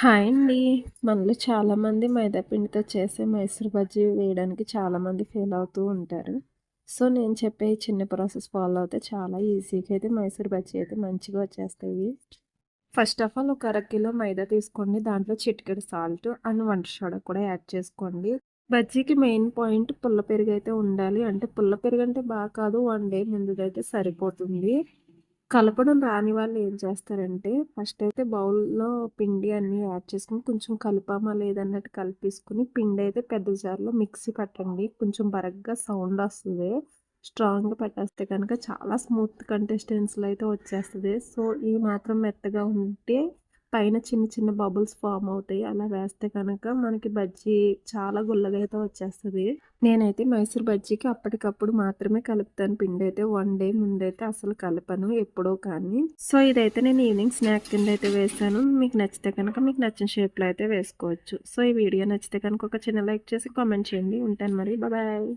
Hi అండి. మనలో చాలామంది మైదా పిండితో చేసే మైసూర్ బజ్జీ వేయడానికి చాలామంది ఫెయిల్ అవుతూ ఉంటారు. సో నేను చెప్పే చిన్న ప్రాసెస్ ఫాలో అవుతే చాలా ఈజీగా అయితే మైసూర్ బజ్జీ అయితే మంచిగా వచ్చేస్తాయి. ఫస్ట్ ఆఫ్ ఆల్ ఒక అర కిలో మైదా తీసుకోండి. దాంట్లో చిటికెడు సాల్ట్ అండ్ వంట సోడా కూడా యాడ్ చేసుకోండి. బజ్జీకి మెయిన్ పాయింట్ పుల్ల పెరుగు అయితే ఉండాలి. అంటే పుల్ల పెరుగు అంటే బాగా కాదు వన్ డే ముందుదైతే సరిపోతుంది. కలపడం రాని వాళ్ళు ఏం చేస్తారంటే ఫస్ట్ అయితే బౌల్‌లో పిండి అన్నీ యాడ్ చేసుకొని కొంచెం కలపామా లేదన్నట్టు కలిపేసుకుని పిండి అయితే పెద్ద జార్‌లో మిక్సీ పట్టండి. కొంచెం బరగ్గా సౌండ్ వస్తుంది స్ట్రాంగ్‌గా పెట్టేస్తే కనుక చాలా స్మూత్ కంటెస్టెన్స్‌లో అయితే వచ్చేస్తుంది సో, ఈ మాత్రం మెత్తగా ఉంటే పైన చిన్న చిన్న బబుల్స్ ఫామ్ అవుతాయి. అలా వేస్తే కనుక మనకి బజ్జీ చాలా గుల్లగా అయితే వచ్చేస్తుంది నేనైతే మైసూర్ బజ్జీకి అప్పటికప్పుడు మాత్రమే కలుపుతాను పిండి అయితే వన్ డే ముందైతే అసలు కలపను ఎప్పుడో కానీ. సో, ఇదైతే నేను ఈవినింగ్ స్నాక్ కింద అయితే వేసాను. మీకు నచ్చితే కనుక మీకు నచ్చిన షేప్‌లో అయితే వేసుకోవచ్చు. సో, ఈ వీడియో నచ్చితే కనుక ఒక చిన్న లైక్ చేసి కామెంట్ చేయండి. ఉంటాను మరి. బాయ్.